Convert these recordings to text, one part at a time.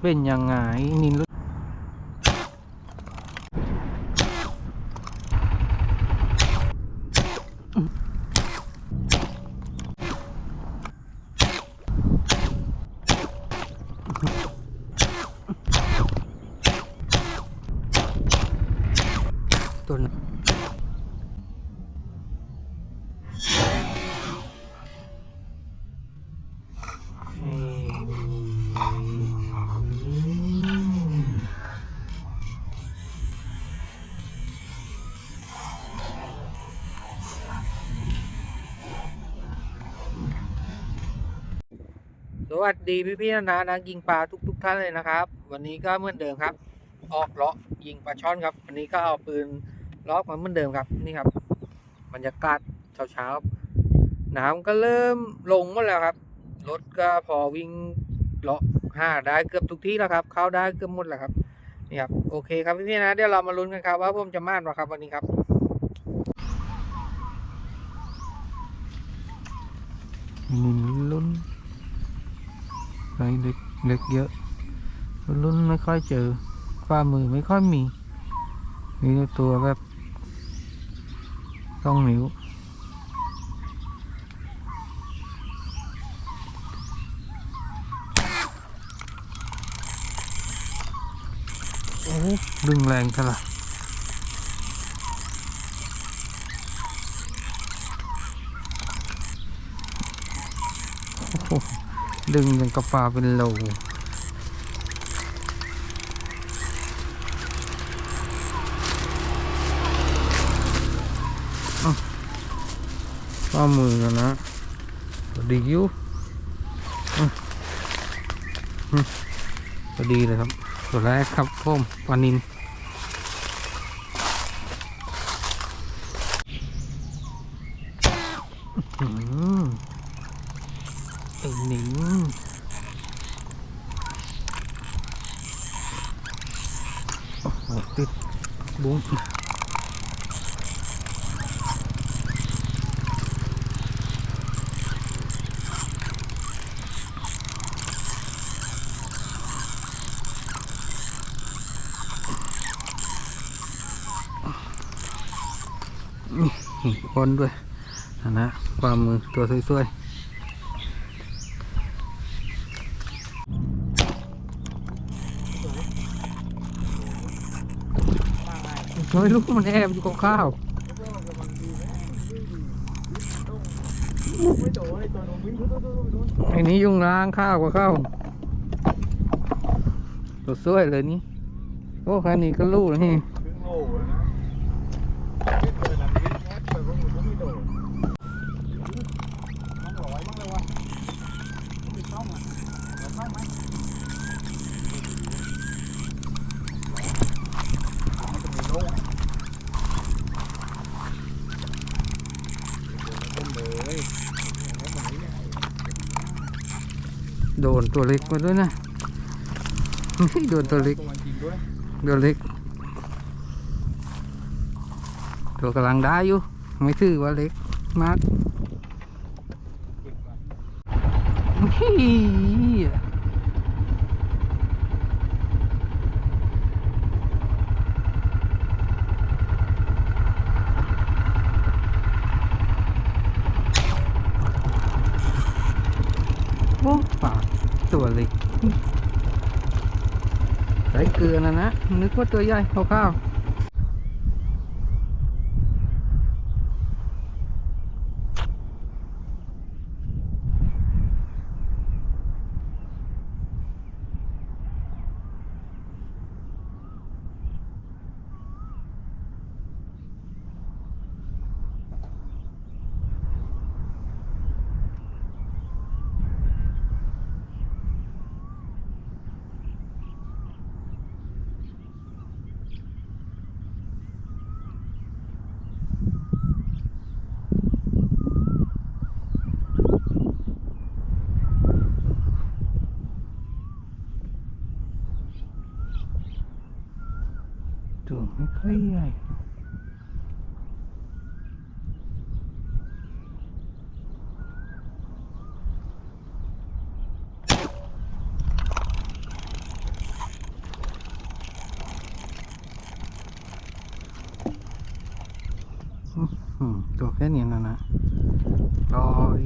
เป็นยังไงนิน วัสดีพี่พี่ๆนะนักยิงปลาทุกทุกๆท่านเลยนะครับ วันนี้ก็เหมือนเดิมครับ ออกเลาะยิงปลาช่อนครับ วันนี้ก็เอาปืนล็อกมาเหมือนเดิมครับนี่ครับบรรยากาศเช้าๆครับน้ำก็เริ่มลงหมดแล้วครับรถก็พอวิ่งเลาะห้าได้เกือบทุกที่แล้วครับ เข้าได้เกือบหมดแล้วครับนี่ครับโอเคครับพี่พี่ๆนะเดี๋ยวเรามาลุ้นกันครับ ว่าผมจะม่านหรอครับวันนี้ครับมีลุ้น เล็กเล็กเยอะลุ้นไม่ค่อยเจอฝ่ามือไม่ค่อยมี มีตัวแบบต้องนิ้วโอ้ดึงแรงเท่าไหร่โอ้โห ดึงยังกระปลาเป็นโลอ้าวข้อมือกันนะดีอยู่พอดีเลยครับตัวแรกครับผมปานินอื้อหือไอ้หนิงโอ้โหติดบุ้ง นี่คนด้วยนะนะความมือตัวสวยๆน้อยลูกมันแอบอยู่กับข้าวไอ้นี้ยุงล้างข้าวกว่าข้าวตัวสวยเลยนี่ โอ้แค่นี้ก็รู้แล้วนี่ ครึ่งโลเลยนะไม่เกินอันนี้แค่เปิดว่าหนูก็ไม่โดดต้องร้อยมั้งเลยวะไม่ต้องอะเราต้องไหมมันจะมีโล่งเดี๋ยวเราเล่นเลยอย่างนั้นแบบนี้เนี่ย โด นตัวเล็กมาด้วยนะโดนตัวเล็กตัวเล็กตัวกำลังได้อยู่ ไม่ถือว่าเล็กมาก เก็บก่อน ฮี่โอ้ปากตัวเล็ก ใส่เกลือนะนะนึกว่าตัวใหญ่คร่าวๆ ตัวไม่ค่อยใหญ่ หืมตัวแค่นี้นะนะร้อย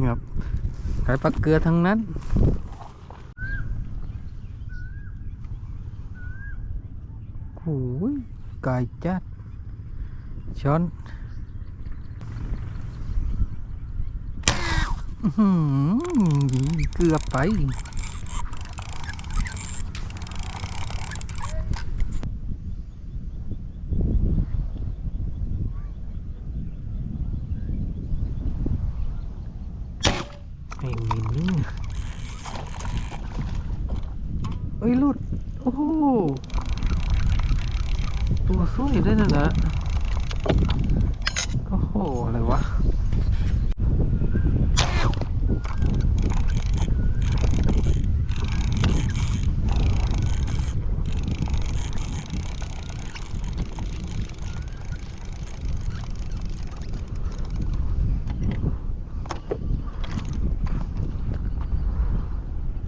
นี่ครับขายปลาเกลือทั้งนั้น โอ้ยไก่จัด ช้อนเกือบไป ไอ้มินเอ้ยหลุด โอ้โห ตัวสวยด้วยนะนะโอ้โห อะไรวะ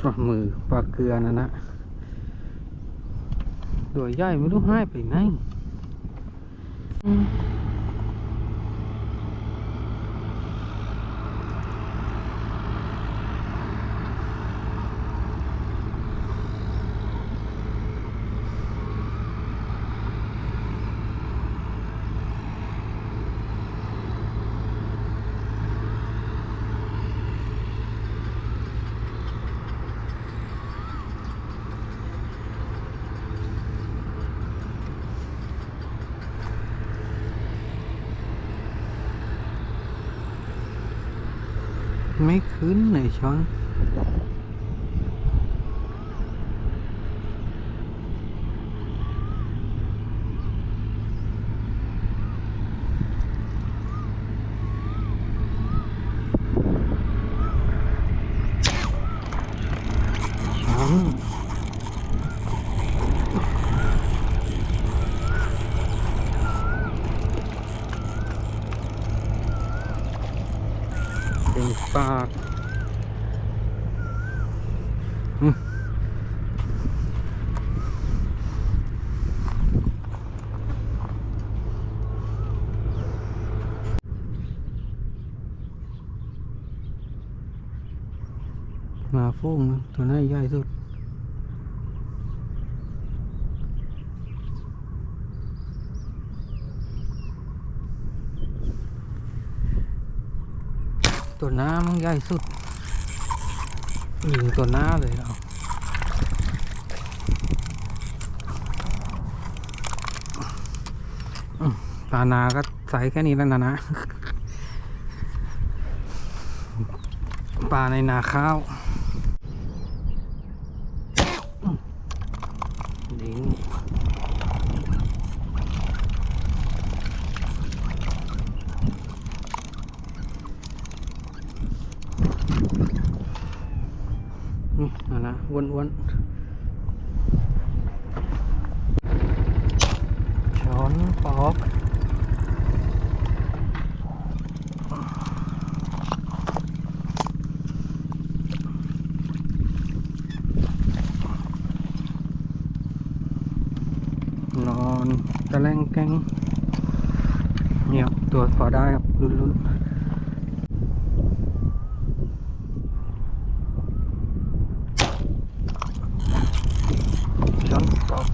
ฝ่ามือปลาเกลือนะนะตัวใหญ่ไม่รู้ให้ไปไหน อื ไม่ขึ้นเลยช้อนช้อนเป็นปากอืม มาฟุ้งตัวนั้นใหญ่สุดตัวหน้ามันใหญ่สุดยิงตัวหน้าเลยเอาอืมปลานาก็ใส่แค่นี้แล้วนะนะปลาในนาข้าวอืม ดิ้งนี่นะวนๆช้อนปอก นอนตะแลงแกงเนี่ยบตัวพอได้ครับลุ้นๆช้อนปอก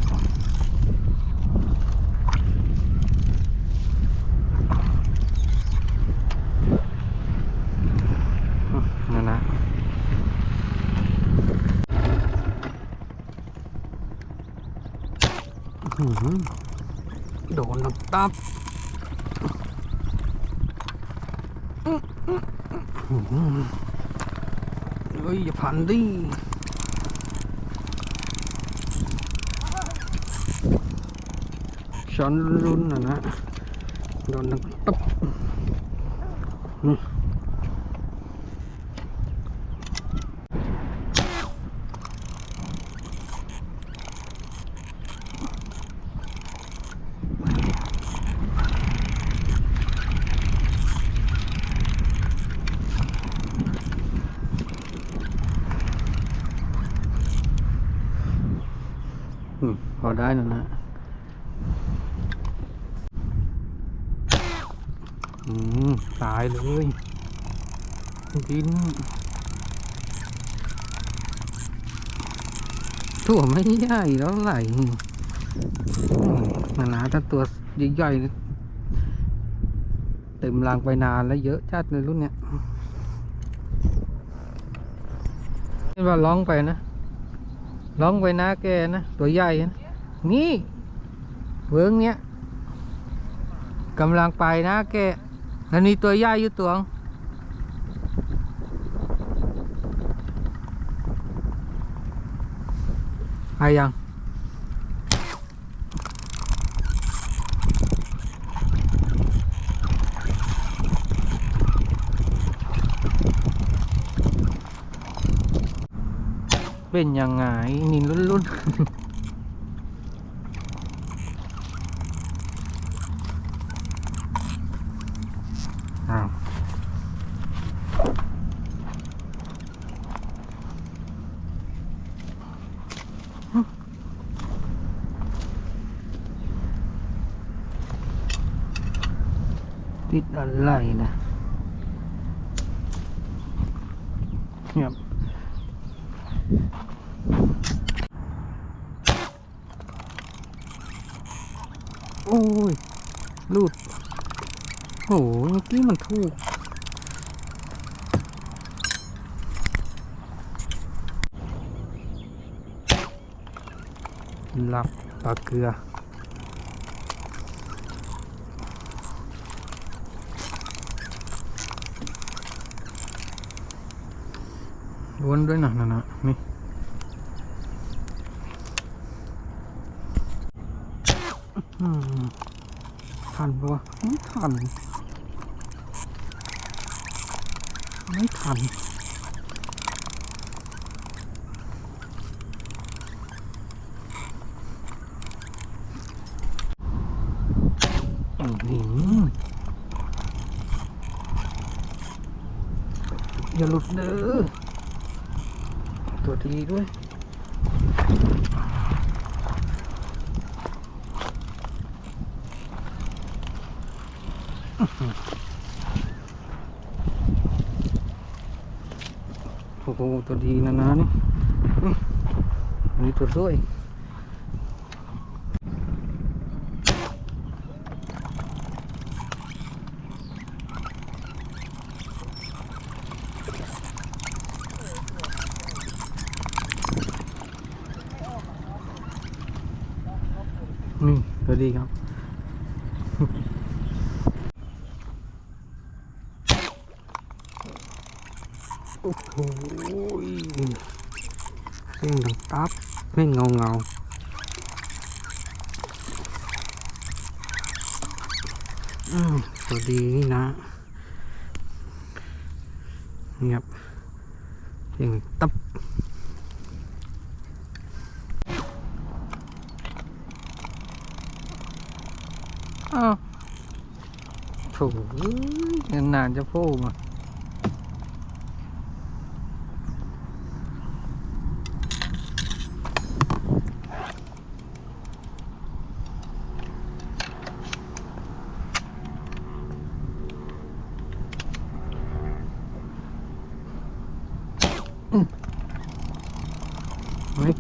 อืมนั่นนะ อื้อหือโดนน้ำ ตับเฮ้ยอย่าพันดิช้อนรุ่นนะนะโดนน้ำ อืมพอได้แล้วนะอืมตายเลยดินตัวไม่ใหญ่แล้วไหลอืมนานาถ้าตัวใหญ่ๆนี่เต็มรางไปนานแล้วเยอะจัดเลยรุ่นเนี้ยนี่ว่าร้องไปนะร้องไปนะแกนะ ตัวใหญ่นะ นี่เวิร์งเนี้ยกำลังไปนะแกแล้วนี่ตัวใหญ่อยู่ตัวงไปยังเป็นยังไงนี่รุ่นรุ่นอ้าว ติดอะไรนะเงียบโอ้ยรูดโอ้โหเมื่อกี้มันถูกหลับปลาเกลือ วนด้วยนะนันะนี่ทันปะวไม่ทัน ไม่ทันอือหืออย่าหลุดเด้อ ดีด้วย โอ้โห ตัวดีนะนะนี่ นี่ตัวด้วย นี่ตัวดีครับ โอ้โหเสียงดังตับไม่เงาเงาอืมสวัสดีนี่นะเงียบเสียงตับอ้าวโถ่เอ้ยนานจะโผล่มา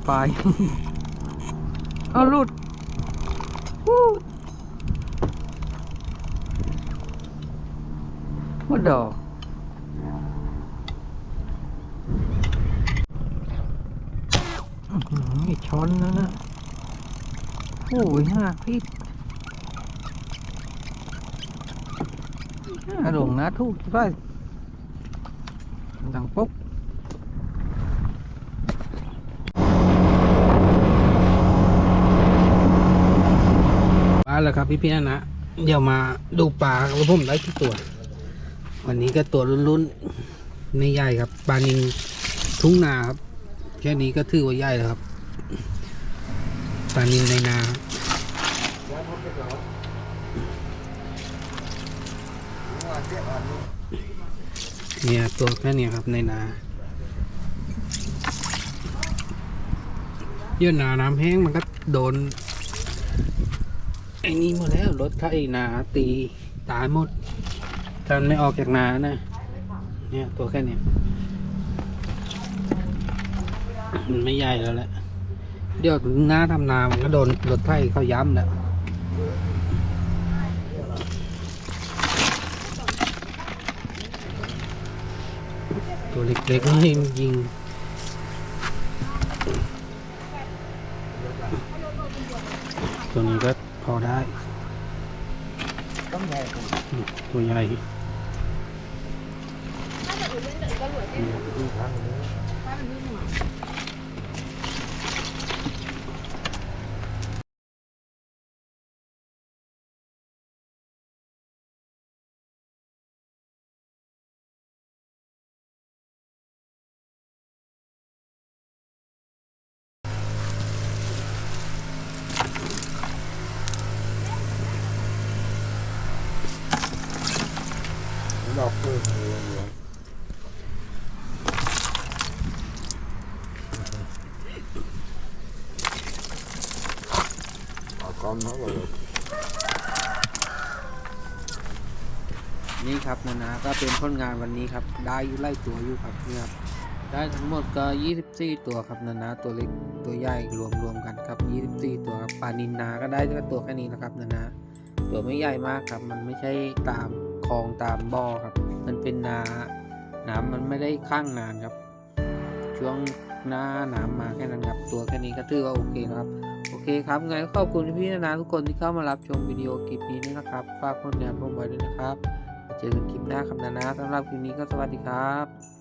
ไม่ไปเอาหลุดวู้ว่าดอกอื้อหือไอ้ช้อนนั่นนะโอ้ยห้าพิษห้าดงนะทุกที่ไปดังปุ๊บ แล้วครับพี่พี่นะนะเดี๋ยวมาดูปลาว่าผมได้ที่ตัว วันนี้ก็ตัวรุ่นๆไม่ใหญ่ครับปลานินทุ่งนาครับ แค่นี้ก็ถือว่าใหญ่แล้วครับปลานินในนาเนี่ยตัวแค่เนี้ยครับในนาเยื่อหนาน้ำแห้งมันก็โดน ไอ้นี่หมดแล้วรถถ้าไอ้นาตีตายหมดถ้ามันไม่ออกจากนานะ เนี่ยตัวแค่เนี้ยมันไม่ใหญ่แล้วแหละเดี๋ยวถึงหน้าทำนา มันก็โดนรถไถเขาย้ำแล้วตัวเล็กๆให้มันยิง ตัวนี้ก็ พอได้ต้องใหญ่กว่าอืมตัวใหญ่ เอาก้อนมาเลยนี่ครับนานาก็เป็นผลงานวันนี้ครับ ได้ยู่ไล่ตัวอยู่ครับเนี่ยครับได้ทั้งหมดก็ 24 ตัวครับนานาตัวเล็กตัวใหญ่รวมรวมกันครับ 24 ตัวครับปานินนาก็ได้แค่ตัวแค่นี้นะครับนานาตัวไม่ใหญ่มากครับ มันไม่ใช่ตามคลองตามบ่อครับ มันเป็นนาน้ำมันไม่ได้ข้างนานครับ ช่วงหน้าน้ำมาแค่นั้นครับ ตัวแค่นี้ก็ถือว่าโอเคนะครับ คครับไงก็ขอบคุณพี่นานาทุกคนที่เข้ามารับชมวิดีโอคลิปนี้นะครับ ฝากผลงานผมไว้ด้วยนะครับ เจอกันคลิปหน้าครับนานาสำหรับคลิปนี้ก็สวัสดีครับ